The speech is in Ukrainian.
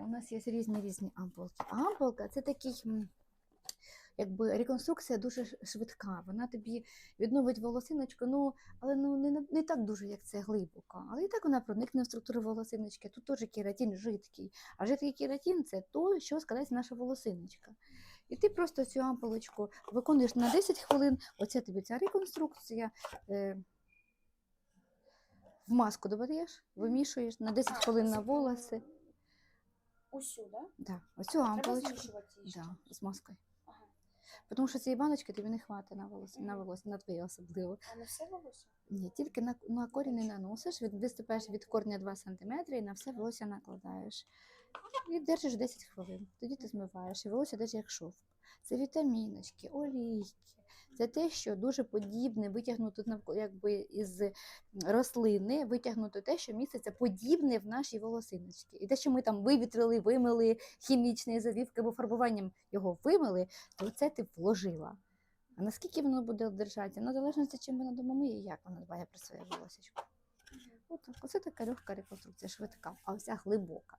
У нас є різні різні ампулки. Ампулка це такий. Якби реконструкція дуже швидка. Вона тобі відновить волосиночку, ну але ну не, не так дуже, як це глибоко. Але і так вона проникне в структуру волосиночки. Тут теж кератин жидкий. А жидкий кератин це то, що складається наша волосиночка. І ти просто цю ампулочку виконуєш на 10 хвилин. Оце тобі ця реконструкція. Е, в маску додаєш, вимішуєш на 10 хвилин на волоси. Усю, да? Да, оцю ампулочку. Да, з маскою. Ага. Тому що цієї баночки тобі не хватить на волосся, на волосся, на твоє особливо. А не все волосся? Ні, тільки на, на корінь не наносиш, від, виступаєш від корня 2 см і на все волосся накладаєш. І держиш 10 хвилин. Тоді ти змиваєш. І волосся держиш як шовк. Це вітаміночки, олійки. Це те, що дуже подібне, витягнуто якби із рослини, витягнуто те, що міститься подібне в нашій волосиночці. І те, що ми там вивітрили, вимили хімічні завівки або фарбуванням його вимили, то це ти вложила. А наскільки воно буде держатися? Ну, залежно чим вона дома і як вона дбає про своє волосечко. Отак, оце така легка реконструкція, швидка, а вся глибока.